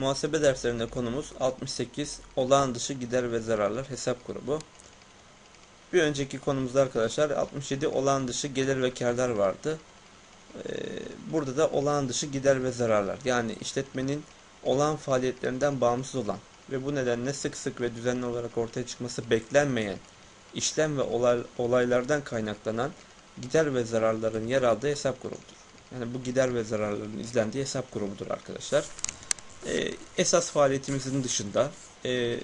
Muhasebe derslerinde konumuz 68 olağan dışı gider ve zararlar hesap grubu. Bir önceki konumuzda arkadaşlar 67 olağan dışı gelir ve karlar vardı. Ee, burada da olağan dışı gider ve zararlar yani işletmenin olağan faaliyetlerinden bağımsız olan ve bu nedenle sık sık ve düzenli olarak ortaya çıkması beklenmeyen işlem ve olay, olaylardan kaynaklanan gider ve zararların yer aldığı hesap grubudur. Yani bu gider ve zararların izlendiği hesap grubudur arkadaşlar. Ee, esas faaliyetimizin dışında e,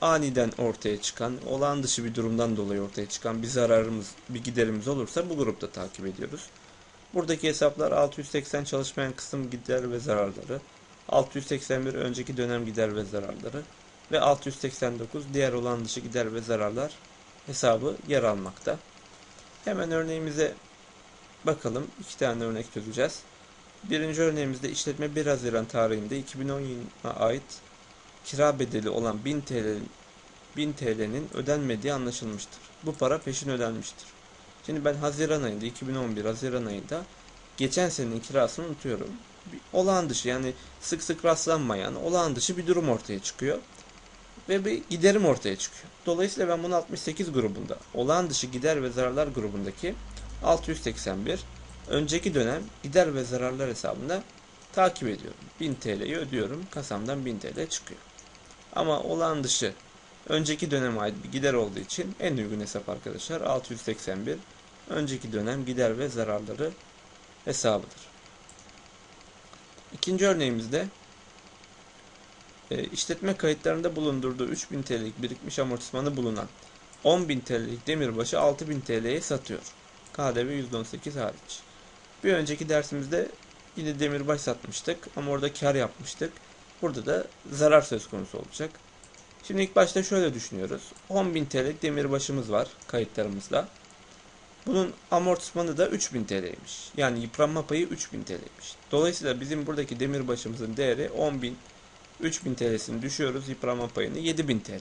aniden ortaya çıkan, olağan dışı bir durumdan dolayı ortaya çıkan bir zararımız, bir giderimiz olursa bu grupta takip ediyoruz. Buradaki hesaplar 680 çalışmayan kısım gider ve zararları, 681 önceki dönem gider ve zararları ve 689 diğer olan dışı gider ve zararlar hesabı yer almakta. Hemen örneğimize bakalım. İki tane örnek çözeceğiz. Birinci örneğimizde işletme 1 Haziran tarihinde 2010 yılına ait kira bedeli olan 1000 TL 1000 TL'nin ödenmediği anlaşılmıştır. Bu para peşin ödenmiştir. Şimdi ben Haziran ayında 2011 Haziran ayında geçen senenin kirasını unutuyorum. Bir olağan dışı yani sık sık rastlanmayan olağan dışı bir durum ortaya çıkıyor. Ve bir giderim ortaya çıkıyor. Dolayısıyla ben bunu 68 grubunda olağan dışı gider ve zararlar grubundaki 681 önceki dönem gider ve zararlar hesabında takip ediyorum. 1000 TL'yi ödüyorum. Kasamdan 1000 TL çıkıyor. Ama olağan dışı önceki döneme ait bir gider olduğu için en uygun hesap arkadaşlar 681 önceki dönem gider ve zararları hesabıdır. İkinci örneğimizde e, işletme kayıtlarında bulundurduğu 3000 TL'lik birikmiş amortismanı bulunan 10.000 TL'lik demirbaşı 6000 TL'ye satıyor. KDV %18 hariç. Bir önceki dersimizde yine demirbaş satmıştık ama orada kar yapmıştık. Burada da zarar söz konusu olacak. Şimdi ilk başta şöyle düşünüyoruz. 10.000 TL'lik demirbaşımız var kayıtlarımızda. Bunun amortismanı da 3000 TL'ymiş. Yani yıpranma payı 3000 TL'ymiş. Dolayısıyla bizim buradaki demirbaşımızın değeri 10.000 3000 TL'sini düşüyoruz yıpranma payını 7000 TL.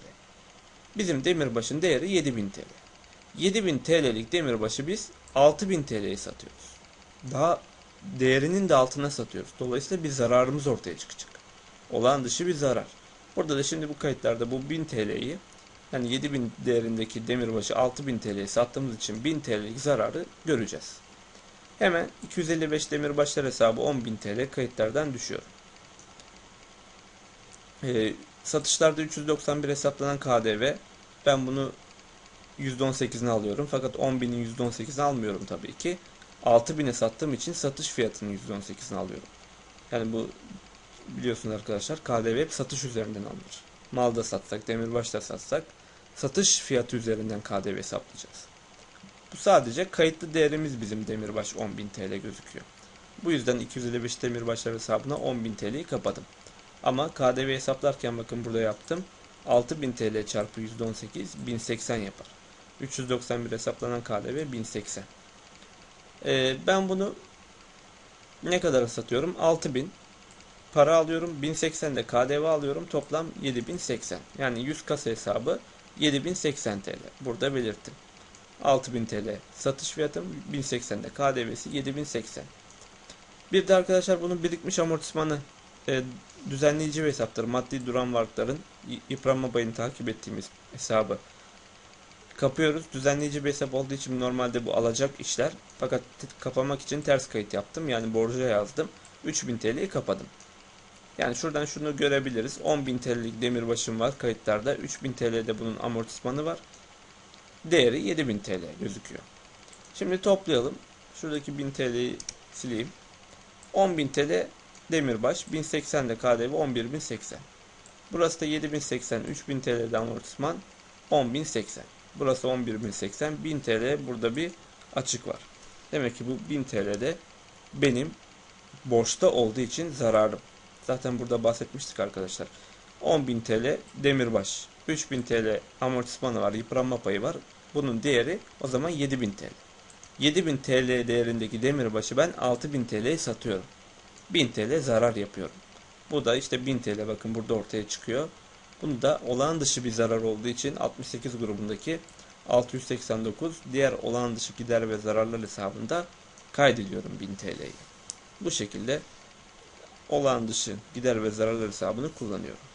Bizim demirbaşın değeri 7000 TL. 7000 TL'lik demirbaşı biz 6000 TL'ye satıyoruz. Daha değerinin de altına satıyoruz. Dolayısıyla bir zararımız ortaya çıkacak. Olağan dışı bir zarar. Burada da şimdi bu kayıtlarda bu 1000 TL'yi yani 7000 değerindeki demirbaşı 6000 TL'ye sattığımız için 1000 TL'lik zararı göreceğiz. Hemen 255 demirbaşlar hesabı 10.000 TL kayıtlardan düşüyor. Ee, satışlarda 391 hesaplanan KDV ben bunu %18'ini alıyorum. Fakat 10.000'in %18'ini almıyorum tabii ki. 6000'e sattığım için satış fiyatının %18'ini alıyorum. Yani bu biliyorsunuz arkadaşlar KDV hep satış üzerinden alınır. Malda satsak, demirbaşta satsak satış fiyatı üzerinden KDV hesaplayacağız. Bu sadece kayıtlı değerimiz bizim demirbaş 10.000 TL gözüküyor. Bu yüzden 255 demirbaşlar hesabına 10.000 TL'yi kapadım. Ama KDV hesaplarken bakın burada yaptım. 6000 TL çarpı %18 1080 yapar. 391 hesaplanan KDV 1080. Ee, ben bunu ne kadar satıyorum? 6000 para alıyorum. 1080 de KDV alıyorum. Toplam 7080. Yani 100 kasa hesabı 7080 TL. Burada belirttim. 6000 TL satış fiyatım 1080'de KDV'si 7080. Bir de arkadaşlar bunun birikmiş amortismanı e, düzenleyici bir hesaptır. Maddi duran varlıkların yıpranma payını takip ettiğimiz hesabı kapıyoruz. Düzenleyici bir hesap olduğu için normalde bu alacak işler. Fakat kapamak için ters kayıt yaptım. Yani borca yazdım. 3000 TL'yi kapadım. Yani şuradan şunu görebiliriz. 10.000 TL'lik demirbaşım var kayıtlarda. 3000 TL'de bunun amortismanı var. Değeri 7000 TL gözüküyor. Şimdi toplayalım. Şuradaki 1000 TL'yi sileyim. 10.000 TL demirbaş. 1080 de KDV 11.080. Burası da 7080. 3000 TL'de amortisman 10.080. Burası 11.080. 1000 TL burada bir açık var. Demek ki bu 1000 TL'de benim borçta olduğu için zararım. Zaten burada bahsetmiştik arkadaşlar. 10.000 TL demirbaş. 3000 TL amortismanı var. Yıpranma payı var. Bunun değeri o zaman 7000 TL. 7000 TL değerindeki demirbaşı ben 6000 TL'ye satıyorum. 1000 TL zarar yapıyorum. Bu da işte 1000 TL bakın burada ortaya çıkıyor. Bunu da olağan dışı bir zarar olduğu için 68 grubundaki 689 diğer olağan dışı gider ve zararlar hesabında kaydediyorum 1000 TL'yi. Bu şekilde olağan dışı gider ve zararlar hesabını kullanıyorum.